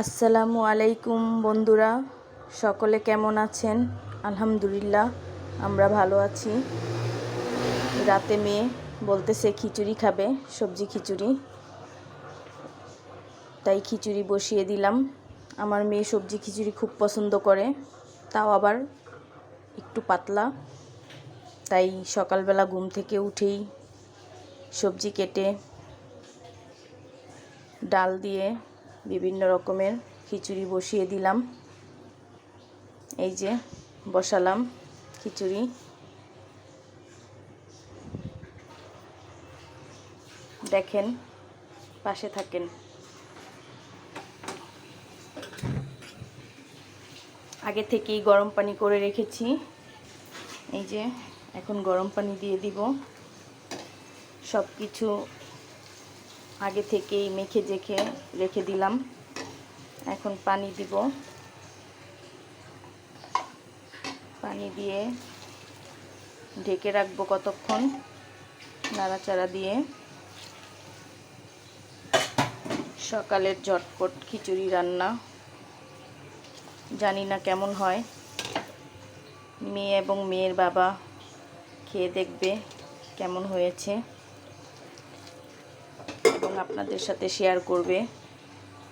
আসসালামু আলাইকুম বন্ধুরা, সকলে কেমন আছেন? আলহামদুলিল্লাহ, আমরা ভালো আছি। রাতে মেয়ে বলতেছে খিচুড়ি খাবে, সবজি খিচুড়ি। তাই খিচুড়ি বসিয়ে দিলাম। আমার মেয়ে সবজি খিচুড়ি খুব পছন্দ করে, তাও আবার একটু পাতলা। তাই সকালবেলা ঘুম থেকে উঠেই সবজি কেটে, ডাল দিয়ে বিভিন্ন রকমের খিচুড়ি বসিয়ে দিলাম। এই যে বসালাম খিচুড়ি। দেখেন, পাশে থাকেন। আগে থেকেই গরম পানি করে রেখেছি। এই যে, এখন গরম পানি দিয়ে দিব। সব কিছু আগে থেকেই মেখে জেখে রেখে দিলাম। এখন পানি দিব। পানি দিয়ে ঢেকে রাখব কতক্ষণ নাড়াচাড়া দিয়ে। সকালের ঝটপট খিচুড়ি রান্না। জানি না কেমন হয়। মেয়ে এবং মেয়ের বাবা খেয়ে দেখবে কেমন হয়েছে। এবং আপনাদের সাথে শেয়ার করবে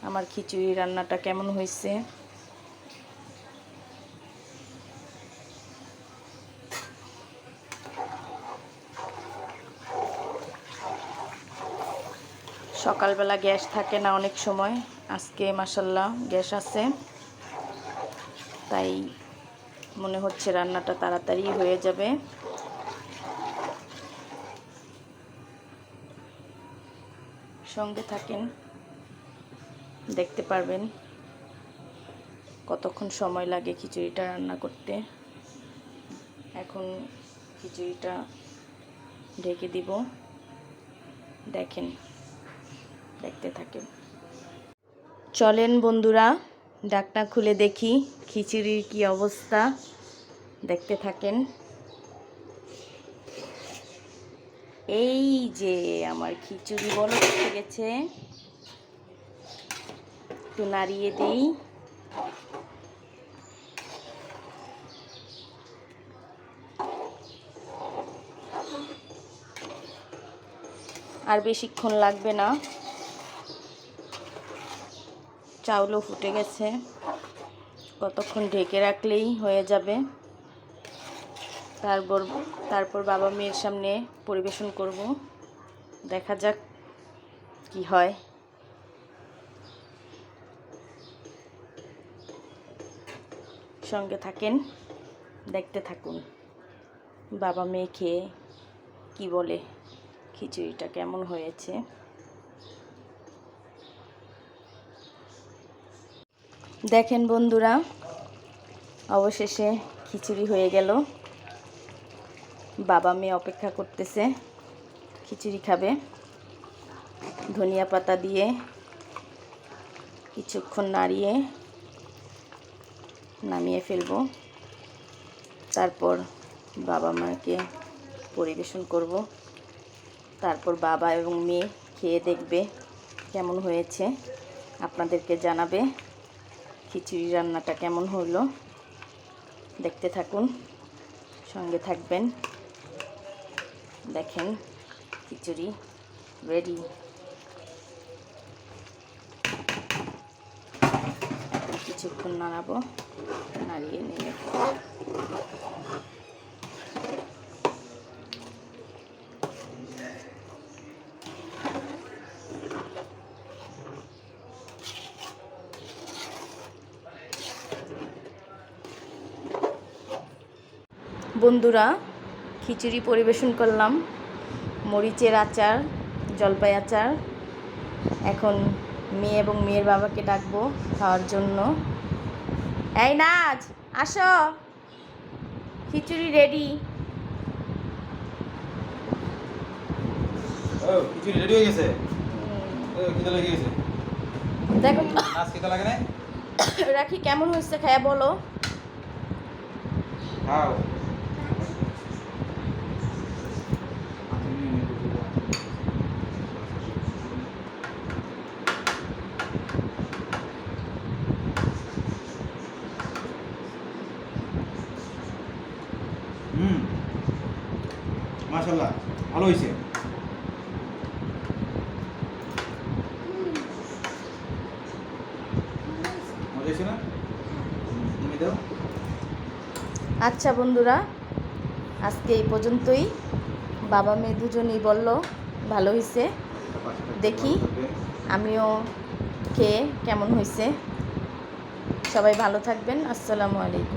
আমার খিচুড়ি রান্নাটা কেমন হয়েছে। সকালবেলা গ্যাস থাকে না অনেক সময়, আজকে মাসাল্লাহ গ্যাস আছে। তাই মনে হচ্ছে রান্নাটা তাড়াতাড়ি হয়ে যাবে। সঙ্গে থাকেন, দেখতে পারবেন কতক্ষণ সময় লাগে খিচুড়িটা রান্না করতে। এখন খিচুড়িটা ঢেকে দিব। দেখেন, দেখতে থাকেন। চলেন বন্ধুরা, ডাকনা খুলে দেখি খিচুড়ির কি অবস্থা। দেখতে থাকেন। এই যে আমার খিচুড়ি বলো উঠে গেছে। একটু নাড়িয়ে দিই। আর বেশিক্ষণ লাগবে না। চাউলও ফুটে গেছে। কতক্ষণ ঢেকে রাখলেই হয়ে যাবে। তারপর তারপর বাবা মেয়ের সামনে পরিবেশন করব। দেখা যাক কি হয়। সঙ্গে থাকেন, দেখতে থাকুন বাবা মেয়ে খেয়ে কি বলে, খিচুড়িটা কেমন হয়েছে। দেখেন বন্ধুরা, অবশেষে খিচুড়ি হয়ে গেল। বাবা মেয়ে অপেক্ষা করতেছে। খিচুড়ি খাবে। ধনিয়া পাতা দিয়ে কিছুক্ষণ নাড়িয়ে নামিয়ে ফেলব। তারপর বাবা মাকে পরিবেশন করব। তারপর বাবা এবং মেয়ে খেয়ে দেখবে কেমন হয়েছে। আপনাদেরকে জানাবে খিচুড়ি রান্নাটা কেমন হলো। দেখতে থাকুন, সঙ্গে থাকবেন। দেখেন খিচুড়ি রেডি কিছুক্ষণ নাড়াবো নাড়িয়ে নিয়ে বন্ধুরা খিচুড়ি পরিবেশন করলাম মরিচের আচার জলপাই আচার। এখন মেয়ে এবং মেয়ের বাবাকে ডাকবো খাওয়ার জন্য। এই নাচ আসো। খিচুড়ি রেডি খিচুড়ি রেডি হয়ে গেছে? দেখো। রাখি কেমন হয়েছে খায়া বলো। খাও। মাশাল্লাহ ভালো হয়েছে আচ্ছা বন্ধুরা, আজকে এই পর্যন্তই। বাবা মেয়ে দুজনেই বলল, ভালো হয়েছে দেখি। আমিও খেয়ে কেমন হয়েছে সবাই ভালো থাকবেন। আসসালামু আলাইকুম।